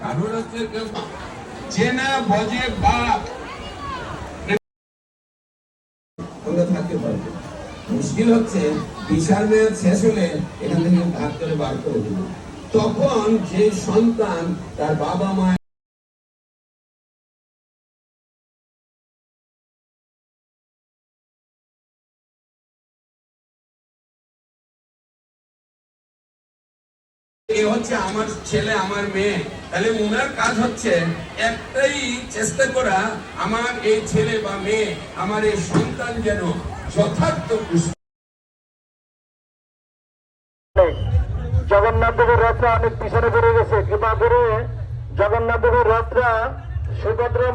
কারোর হচ্ছে বজে বাপ। মুশকিল হচ্ছে বিশাল মেয়াদ শেষ হলে এখান থেকে ভাগ করে বার করে তখন যে সন্তান তার বাবা মা এ হচ্ছে আমার ছেলে, আমার মেয়ে। তাহলে কাজ হচ্ছে একটাই চেষ্টা করা আমার এই ছেলে বা মেয়ে, আমার এই সন্তান যেন যথার্থ জগন্নাথ দেবের রথটা অনেক পিছনে পড়ে গেছে। করে জগন্নাথ দেবের রথটা সুভদ্রা